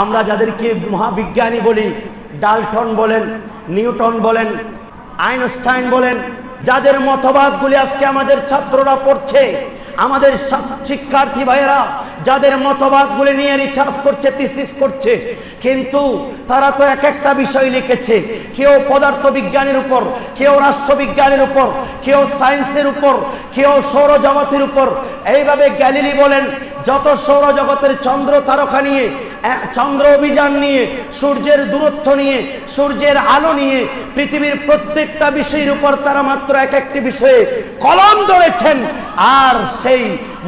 আমরা যাদেরকে মহাবিজ্ঞানী বলি, ডালটন বলেন, নিউটন বলেন, আইনস্টাইন বলেন, যাদের মতবাদগুলি আজকে আমাদের ছাত্ররা পড়ছে, আমাদের শিক্ষার্থী ভাইয়েরা, যাদের মতবাদগুলি নিয়ে রিসার্চ করছে থিসিস করছে, কিন্তু তারা তো এক একটা বিষয় লিখেছে, কেউ পদার্থ বিজ্ঞানের উপর, কেউ রাষ্ট্রবিজ্ঞানের উপর, কেউ সায়েন্সের উপর, কেউ সৌরজগতের উপর। এইভাবে গ্যালিলি বলেন, যত সৌরজগতের চন্দ্র তারকা নিয়ে চন্দ্র অভিযান নিয়ে, সূর্যের দূরত্ব নিয়ে, সূর্যের আলো নিয়ে পৃথিবীর প্রত্যেকটা বিষয়ের উপর তারা মাত্র এক একটি বিষয়ে কলম ধরেছেন। আর সেই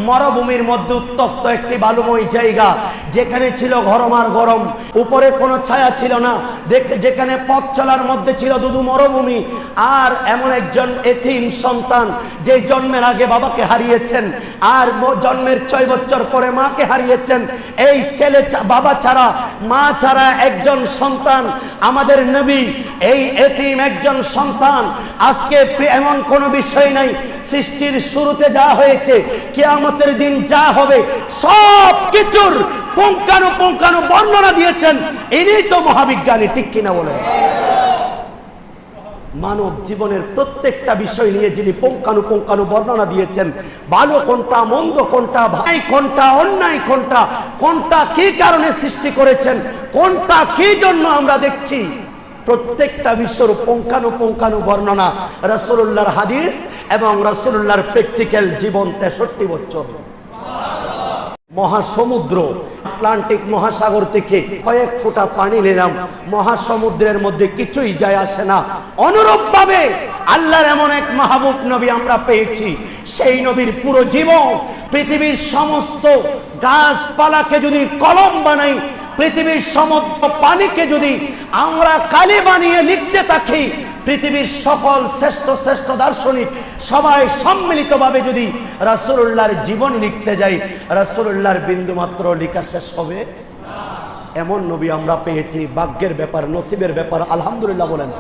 মরভূমির মধ্যে উত্তপ্ত একটি বালুময় জায়গা, যেখানে ছিল গরম আর গরম। উপরে কোনো ছায়া ছিল না। যেখানে পথ চলার মধ্যে ছিল দুদু মরুভূমি। আর এমন একজন এথিম সন্তান, যে জন্মের আগে বাবাকে হারিয়েছেন, আর জন্মের ছয় বছর পরে মাকে হারিয়েছেন। এই ছেলে বাবা ছাড়া মা ছাড়া একজন সন্তান, আমাদের নবী, এই এতিম একজন সন্তান, আজকে এমন কোনো বিষয় নাই। সৃষ্টির শুরুতে যা হয়েছে, কেয়ামতের দিন যা হবে, সব কিছুর পুঙ্খানু পুঙ্খানু বর্ণনা দিয়েছেন। ইনি তো মহাবিজ্ঞানী, ঠিক কিনা বলেন? মানব জীবনের প্রত্যেকটা বিষয় নিয়ে যিনি পুঙ্খানু পুঙ্খানু বর্ণনা দিয়েছেন ভালো কোনটা, মন্দ কোনটা, ভাই কোনটা, অন্যায় কোনটা কোনটা কি কারণে সৃষ্টি করেছেন, কোনটা কি জন্য আমরা দেখছি? প্রত্যেকটা বিশ্বর পুঙ্খানু পুঙ্খানু বর্ণনা রসুল্লাহর হাদিস এবং রসুল্লাহর প্র্যাকটিক্যাল জীবন তেষট্টি বছর। মহাসমুদ্র আটলান্টিক মহাসাগর থেকে কয়েক ফোঁটা পানি নিলাম। মহাসমুদ্রের মধ্যে কিছুই যায় আসে না। অনুরূপ ভাবে আল্লাহর এমন এক মাহবুব নবী আমরা পেয়েছি। সেই নবীর পুরো জীবন, পৃথিবীর সমস্ত গাছপালাকে যদি কলম বানাই পৃথিবীর সমস্ত পানিকে যদি আমরা কালি বানিয়ে লিখতে থাকি, পৃথিবীর সকল শ্রেষ্ঠ শ্রেষ্ঠ দার্শনিক সবাই সম্মিলিতভাবে যদি রাসুল্লাহর জীবন লিখতে যাই রাসুল্লাহর বিন্দুমাত্র লিখা শেষ হবে? এমন নবী আমরা পেয়েছি, ভাগ্যের ব্যাপার, নসিবের ব্যাপার, আলহামদুলিল্লাহ বলেন।